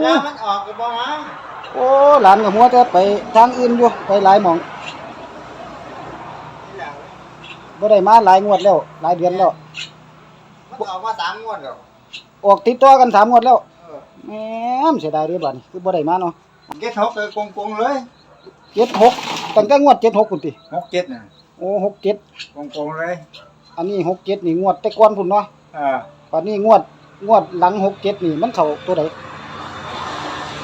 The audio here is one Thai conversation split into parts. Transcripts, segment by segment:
เวลามันออกก็บ่มาโอ้หลานกับมัวจะไปทางอื่นอยู่ไปหลายหม่องทีหลังบ่ได้มาหลายงวดแล้ว หลายเดือนแล้วมันออกมาสามงวดแล้วออกติดต่อกันสามงวดแล้วเออแหมเสียดายเด้อบัดนี้คือบ่ได้มาเนาะเก็ตหกเลยกงๆเลย76ตั้งแต่งวด76พุ่นติหกเจ็ดน่ะโอ้67กงๆเลย อันนี้67นี่งวดแต่ก่อนพุ่นเนาะเออบัดนี้งวดงวดหลัง67นี่มันเข้าตัวใด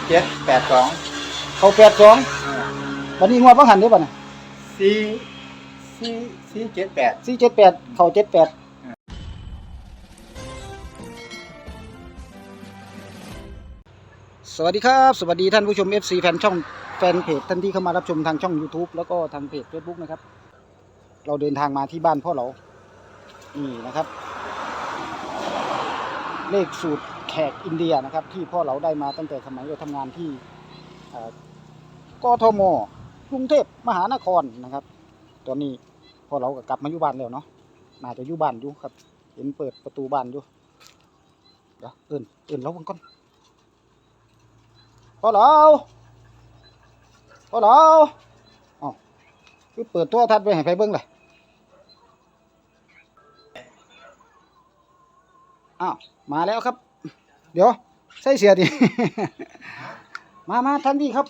เจ็ดแปดสองเข้า82เออบัดนี้งวดบ่หันเด้อบัดน่ะสี่สี่สี่เจ็ดแปด478เข้า78สวัสดีครับ สวัสดีท่านผู้ชม FC แฟนช่องแฟนเพจท่านที่เข้ามารับชมทางช่อง YouTube แล้วก็ทางเพจ Facebook นะครับ เราเดินทางมาที่บ้านพ่อเรา นี่นะครับ เลขสูตรแขกอินเดียนะครับ ที่พ่อเราได้มาตั้งแต่สมัยเราทำงานที่กทมกรุงเทพมหานครนะครับ ตอนนี้พ่อเราก็กลับมาอยู่บ้านแล้วเนาะน่าจะอยู่บ้านอยู่ครับ เห็นเปิดประตูบ้านอยู่เดี๋ยวเอิ่นเอิ่นเราเบิ่งก่อนพ่อเราพ่อเราอ๋อคือเปิดตัวทัดไปให้ไปเบิ่งเลยอ้าวมาแล้วครับ เดี๋ยว ใส่เสียดิ มามาท่านพี่ครับ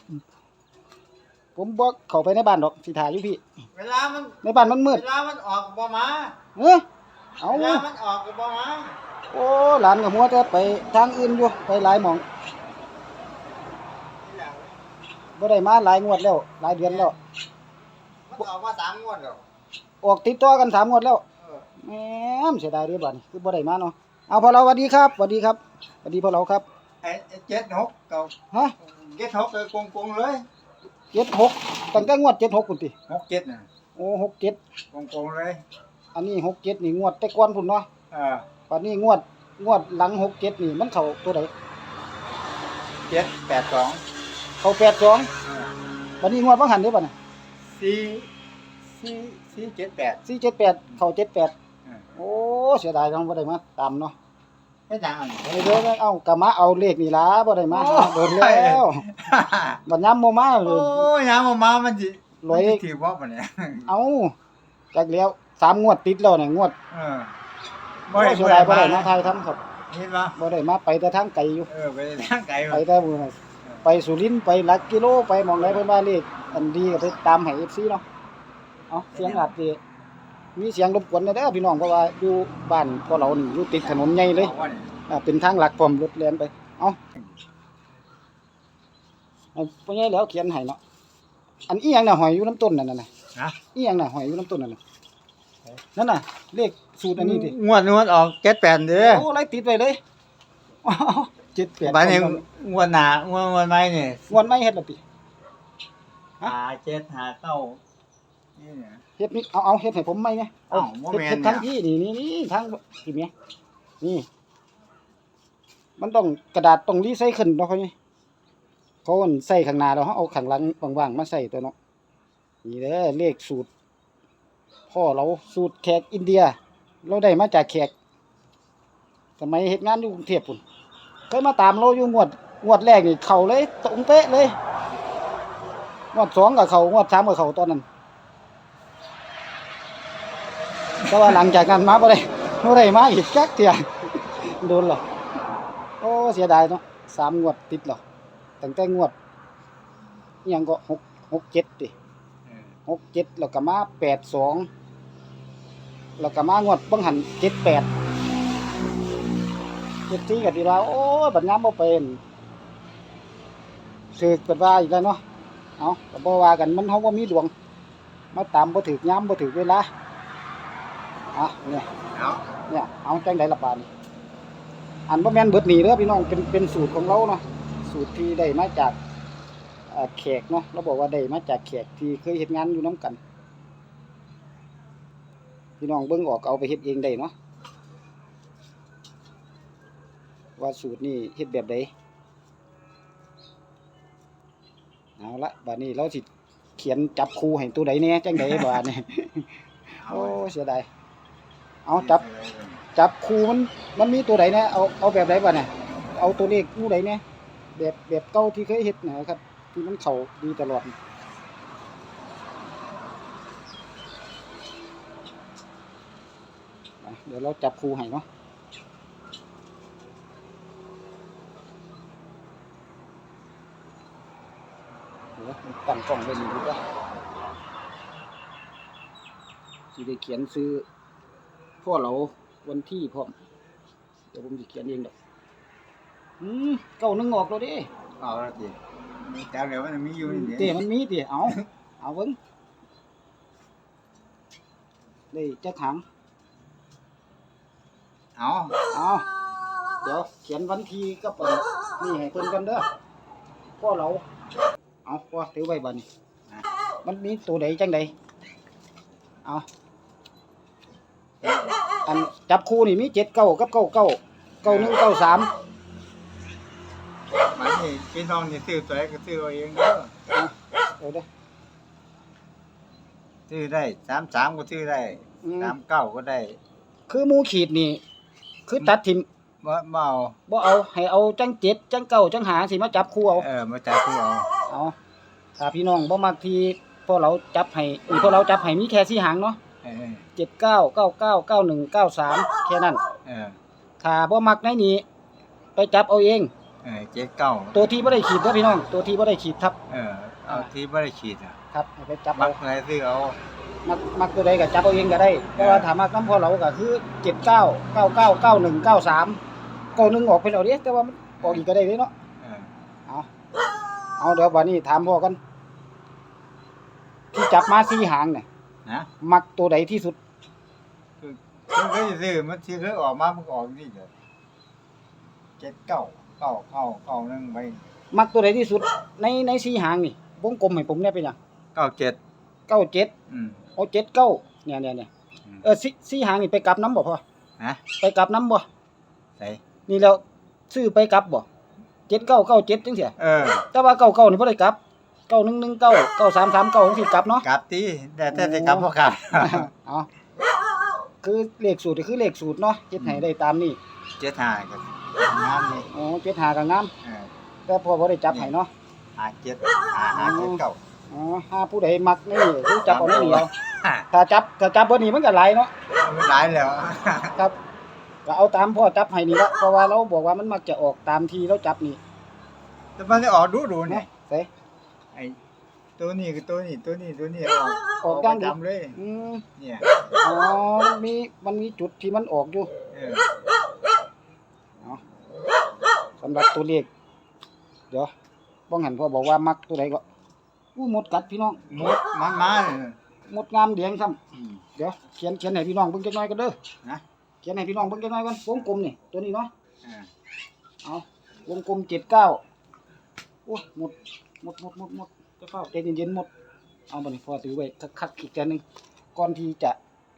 ผมบอกเข้าไปในบ้านดอกสิถ่ายอยู่พี่ เวลามันในบ้านมันมืด เวลามันออกบ่มาเอ้ยเอาเวลามันออกก็บ่มาโอ้หลานกับมัวจะไปทางอื่นอยู่ไปหลายหม่องทีหลังบ่ได้มาหลายงวดแล้ว หลายเดือนแล้ว มันออกมาสามงวดแล้วออกติดต่อกันสามงวดแล้วเออแหมเสียดายเด้อบัดนี้คือบ่ได้มาเนาะเอาพอเราสวัสดีครับสวัสดีครับ สวัสดีพอเราครับไอ้ไอ้เจ็ดหกเก่าฮะเก็ตหกเลยกงๆเลย76ตั้งแต่งวด76พุ่นติหกเจ็ดน่ะโอ้67กงๆเลย อันนี้67นี่งวดแต่ก่อนพุ่นเนาะเออปัดนี้งวดงวดหลัง67นี่มันเข้าตัวใดเจ็ดแปดสองเข้า82เออบัดนี้งวดบ่หันเด้อบัดน่ะสี่สี่สี่เจ็ดแปด478เข้า78เออโอ้เสียดายจังบ่ได้มาตามเนาะ ไม่ดังอันเดี๋ยวๆเอ้ากะมาเอาเลขนี่ล่ะบ่ได้มาโอ้โดนแล้วบัดยามบ่มาเลโอ้ยยยามมามามันสิร้อยมันสิถือว่าปะเนี่ยเอาจักแล้วสามงวดติดแล้วเนี่ยงวดเออบ่ได้เสียดายบ่ได้มาไทยทำครับเห็นปะบ่ได้มาไปแต่ทางไกลอยู่เออไปทางไกลไปแต่มื้อนั้นไปสุรินทร์ไปหลักกิโลไปหม่องใดเพิ่นว่าเลขอันดีก็ไปตามให้ FC เนาะเอาเสียงอาจสิ มีเสียงรบกวนเด้อพี่น้องเพราะว่าอยู่บ้านพวกเรานี่อยู่ติดถนนใหญ่เลยบอกว่านี่อ่าเป็นทางหลักพร้อมรถแล่นไปเอาเอาพ่อใหญ่แล้วเขียนให้เนาะอันอีหยังน่ะหอยอยู่น้ำต้นนั่นน่ะนะนะอีหยังน่ะหอยอยู่น้ำต้นนั่นน่ะนั่นน่ะ เลขสูตรอันนี้ดิงวดงวดออกเจ็ดแปดเด้อโอ้ไล่ติดไว้เลยว้าวเจ็ดแปดบัดนี้งวดหน้างวดงวดใหม่นี่งวนไม่เฮ็ดละติฮะหาเจ็ดหาเก้า นี่เนี่ย เฮ็ดนี่เอาเอาเฮ็ดให้ผมไหมเนี่ยเอาอ้าวบ่เฮ็ดแม่นเฮ็ดเนี่ยทั้งที่นี่นี่นี่ทั้งที่เมียนี่ มันต้องกระดาษต้องรีไซเคิลเนาะเขานี่เขาอั่นใส่ข้างหน้าแล้วเขาเอาข้างหลังว่างๆมาใส่ตัวเนาะนี่เด้อเลขสูตร พ่อเราสูตรแขกอินเดีย เราได้มาจากแขกสมัยเฮ็ดงานอยู่กรุงเทพพุ่นเคยมาตามเราอยู่งวดงวดแรกนี่เข้าเลยตรงเป๊ะเลยงวดสองกับเขางวดสามกับเขาตอนนั้น แต่ว่าหลังจากนั้นมาบ่ได้บ่ได้มาอีกจักเที่ยโดนหรอโอ้เสียดายเนาะสามงวดติดหรอตั้งแต่งวดอิหยังก็หกหกเจ็ดติเออหกเจ็ดแล้วก็มาแปดสองแล้วก็มางวดเบิ่งหันเจ็ดแปดเจ็ดที่ก็สิว่าโอ้ยบัดงามบ่เป็นถือกันว่าอีกแล้วเนาะเอาก็บ่ว่ากันมันเฮาบ่มีดวง มาตามบ่ถึกยามบ่ถึกเวลา อะเนี่ยเอาเนี่ยเอาจังไดล่ะบาดนี้อันบ่แม่นเบิดหนีเด้อพี่น้องเป็นเป็นสูตรของเราเนาะสูตรที่ได้มาจากเอ่อแขกเนาะเราบอกว่าได้มาจากแขกที่เคยเฮ็ดงานอยู่นํกัน พี่น้องเบิ่งออกเอาไปเฮ็ดเองได้เนาะว่าสูตรนี้เฮ็ดแบบใดเอาละบัดนี้เราสิเขียนจับคู่ให้ตัวใดแหน่จังไดบาดนี้โอ้เสียดาย เอาจับจับคูมันมันมีตัวไหนเนี่ยเอาเอาแบบไหนบ้างเนี่ยเอาตัวเลขคู่ไหนเนี่ยแบบแบบเก่าที่เคยเฮ็ดนะครับ ที่มันเข้าดีตลอดเดี๋ยวเราจับคูให้เนาะเดี๋ยวมันตั้งกล้องไว้นี่ดีกว่าสิได้เขียนซื้อ พ่อเราวันที่พร้อม เดี๋ยวผมจะเขียนเองดอกอืมเก้าหนึ่งออกแล้วเดิเอาละทีแต่เดี๋ยวมันมีอยู่นี่เตมันมีติเอา เอาเบิ้งนี่จะถัง เอาเอาเดี๋ยวเขียนวันที่ก็เปิดนี่ให้เพิ่นกันเด้อพ่อเรา เอาพ่อถือไว้บัดนี้มันมีตัวใดจังใดเอา อันจับคู่นี่มีเจ็ดเก้ากับเก้าเก้าเก้าหนึ่งเก้าสามมันนี่พี่น้องนี่ซื้อตัวไหนก็ซื้อเอาเองเด้อเดี๋ยวเด้อซื้อได้สามสามก็ซื้อได้อืมสามเก้าก็ได้คือหมูขีดนี่ คือตัดทิมบ่บ่เอาบ่เอาให้เอาจังเจ็ดจังเก้าจังหาสิมาจับคู่เอา เออมาจับคู่เอาเอาถ้าพี่น้องบ่มักที่พวกเราจับให้อีพวกเราจับให้มีแค่สี่หางเนาะ เออเจ็ดเก้าเก้าเก้าเก้าหนึ่งเก้าสามแค่นั้นเออถ้าบ่มักในนี้ไปจับเอาเอง เออเจ็ดเก้าตัวที่บ่ได้ขีดเด้อพี่น้อง ตัวที่บ่ได้ขีดทับเออเอาที่บ่ได้ฉีดอะครับให้ไปจับมัเอากอะไรซื้อเอา มักมักตัวใดก็จับเอาเองก็ได้แต่ว่าถ้ามักน้ำพอเราก็คือเจ็ดเก้าเก้าเก้าเก้าหนึ่งเก้าสามเก้าหนึ่งออกไปแล้วเด้แต่ว่ามันออกอีกก็ได้เด้เนาะ เออเอาเอาเดี๋ยววันนี้ถามพ่อกันที่จับมาสี่หางเนี่ย นะมักตัวใดที่สุด มันก็จะซื้อมันที่เคยออกมามันก็ออกนี่เด้อเจ็ดเก้าเก้าเก้าเก้าหนึ่งไปมักตัวใดที่สุด ในในสี่หางนี่วงกลมให้ผมเนี่ยเป็นหยังเก้าเจ็ดเก้าเจ็ดอืม เอาเจ็ดเก้าเนี่ยเนี่ยเนี่ยอืม เออสี่สี่หางนี่ไปกลับน้ำบ่พ่อฮะไปกลับน้ำบ่ใส่นี่แล้วซื้อไปกลับบ่เจ็ดเก้าเก้าเจ็ดจังเสียเออ แต่ว่าเก้าเก้านี่บ่ได้กลับ เก้าหนึ่งหนึ่งเก้าเก้าสามสามเก้าจังสิกลับเนาะ กลับตีแต่แต่จะกลับพวกกลับ เอาคือเลขสูตรก็คือเลขสูตรเนาะเจ็ดให้ได้ตามนี่เจ็ดห้าก็งามนี่อ๋อเจ็ดหากับงามเออแต่พอบ่ได้จับให้เนาะ หาเจ็ดหาหาเจ็ดเก้าอ๋อถ้าผู้ใดมักนี่คือจับเอานี่เดียวฮะถ้าจับถ้าจับเบ่นี่มันก็หลายเนาะมันหลายแล้ว ครับก็เอาตามพ่อจับให้นี่ละเพราะว่าเราบอกว่ามันมักจะออกตามที่เราจับนี่แต่มันจะออกดูดูนะเนี่ยเสไอ้ ตัวนี้คือตัวนี้ตัวนี้ตัวนี้ออกออกด้านประเดียวจำเลยอืมเนี่ยอ๋อมันมีมันมีจุดที่มันออกอยู่ เออเอาสำหรับตัวเลขเดี๋ยวบ้องหันพ่อบอกว่ามักตัวใดก็อู้หมดกัดพี่น้องหมดมันมาเนี่ย หมดงามเดียงซ้อืมำเดี๋ยวเขียนเขียนให้พี่น้องเบิ่งจักหน่อยกันเด้อนะ เขียนให้พี่น้องเบิ่งจักหน่อยกันวงกลมนี่ตัวนี้เนาะเออเอาวงกลมเจ็ดเก้าโอ้ยหมดหมดหมดหมดหมด จะเข้าใจเย็นๆหมด เอาบัดนี้พอถือไว้คักๆอีกแกนหนึ่งก่อนที่จะ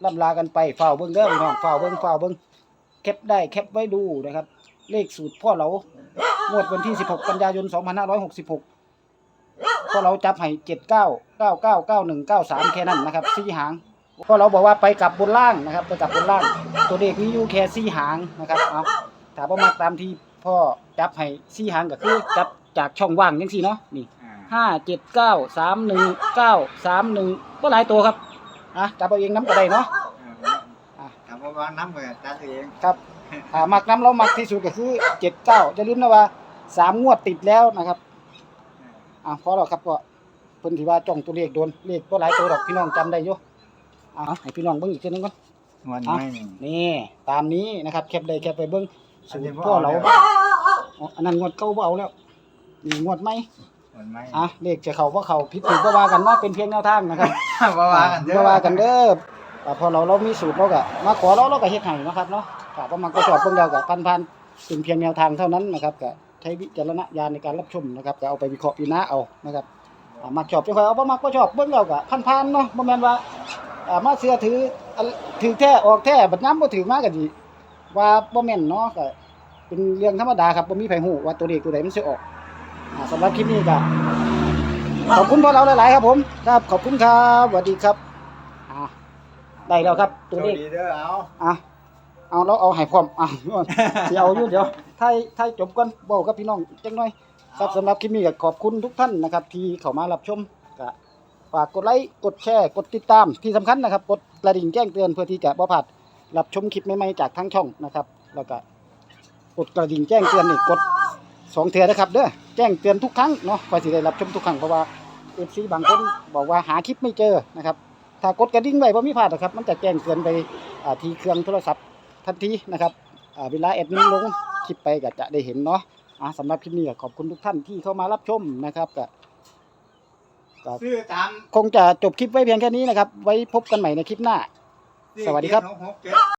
ล่ำลากันไปเฝ้าเบิ่งเด้อพี่น้องฝ้าเบิ่งเฝ้าเบิ่งแคปได้แคปไว้ดูนะครับ เลขสูตรพ่อเรางวดวันที่ 16 กันยายน 2566พ่อเราจับให้ 79 99 91 93 แค่นั้นนะครับสี่หางพ่อเราบอกว่าไปกลับบนล่างนะครับ ไปกลับบนล่าง ตัวเลขมีอยู่แค่สี่หางนะครับเอาถ้าบ่มักตามที่พ่อจับให้สี่หางก็คือจับจากช่องว่างจังซี่เนาะนี่ ห้าเจ็ดเก้าสามหนึ่งเก้าสามหนึ่งก็หลายตัวครับอะจับเอาเองน้ำก็ได้เนาะเอออะถามว่าวางน้ำไปตัดเองครับอ่ามักน้ำเรามักที่สุดก็คือเจ็ดเก้าจะลืมนะว่าสามงวดติดแล้วนะครับอะพอแล้วครับก็เพิ่นที่ว่าจ้องตัวเลขโดนเลขก็หลายตัวดอกพี่น้องจำได้อยู่อะให้พี่น้องเบิ่งอีกทีนึงก่อนวันอะไม่หนึ่งนี่ตามนี้นะครับแคปได้แคปไปเบิ่งอันสูนี้ตรบ่พ่อเอาเราแล้วอ๋ออันนั้นงวดเก่าบ่เอาแล้วนี่งวดใหม่ วันไม่อะเลขจะเข้าบ่เข้าผิดถูกบ่ว่ากันเนาะเป็นเพียงแนวทางนะครับว่าวางกันเด้อบ่ว่ากันเด้อแต่พอเราเรามีสูตรเราก็มาขอเราเราก็เฮ็ดให้นะครับเนาะถ้าบ่มันก็ชอบเบิ่งแล้วก็พันๆเป็นเพียงแนวทางเท่านั้นนะครับก็ใช้วิจารณญาณในการรับชมนะครับก็เอาไปวิเคราะห์พิจารณาเอานะครับอ่ามักชอบจะค่อยเอาบ่มักบ่ชอบเบิ่งแล้วก็พันๆเนาะบ่แม่นว่าอ่ามาเชื่อถืออันถือแท้ออกแท้บัดยามบ่ถือมาก็ดีว่าบ่แม่นเนาะก็เป็นเรื่องธรรมดาครับบ่มีไผฮู้ว่าตัวเลขตัวใดมันสิออกอ่า สำหรับคลิปนี้ก็ขอบคุณพวกเราหลาย ๆ ครับผม ครับขอบคุณครับสวัสดีครับอ่าได้แล้วครับ ตัวเลขโชคดีเด้อเอาอะเอาเราเอาให้พร้อมอะสิเอาอยู่เดี๋ยวถ้าถ้าจบก่อนเว้ากับพี่น้องจังหน่อย ครับสำหรับคลิปนี้ก็ขอบคุณทุกท่านนะครับ ที่เข้ามารับชมก็ฝากกดไลค์กดแชร์กดติดตามที่สำคัญนะครับ กดกระดิ่งแจ้งเตือนเพื่อที่จะบ่พลาดรับชมคลิปใหม่ๆจากทางช่องนะครับ แล้วก็กดกระดิ่งแจ้งเตือนนี่กด สองเทือนะครับเด้อแจ้งเตือนทุกครั้งเนาะก็สิได้รับชมทุกครั้งเพราะว่า FC บางคนบอกว่าหาคลิปไม่เจอนะครับถ้ากดกระดิ่งไว้บ่มีพลาดนะครับ มันจะแจ้งเตือนไปอ่าที่เครื่องโทรศัพท์ทันทีนะครับอ่าเวลาแอดมินลงคลิปไปก็จะได้เห็นเนาะอ่าสำหรับคลิปนี้ก็ขอบคุณทุกท่านที่เข้ามารับชมนะครับก็ก็ซื้อตามคงจะจบคลิปไว้เพียงแค่นี้นะครับ ไว้พบกันใหม่ในคลิปหน้า สวัสดีครับ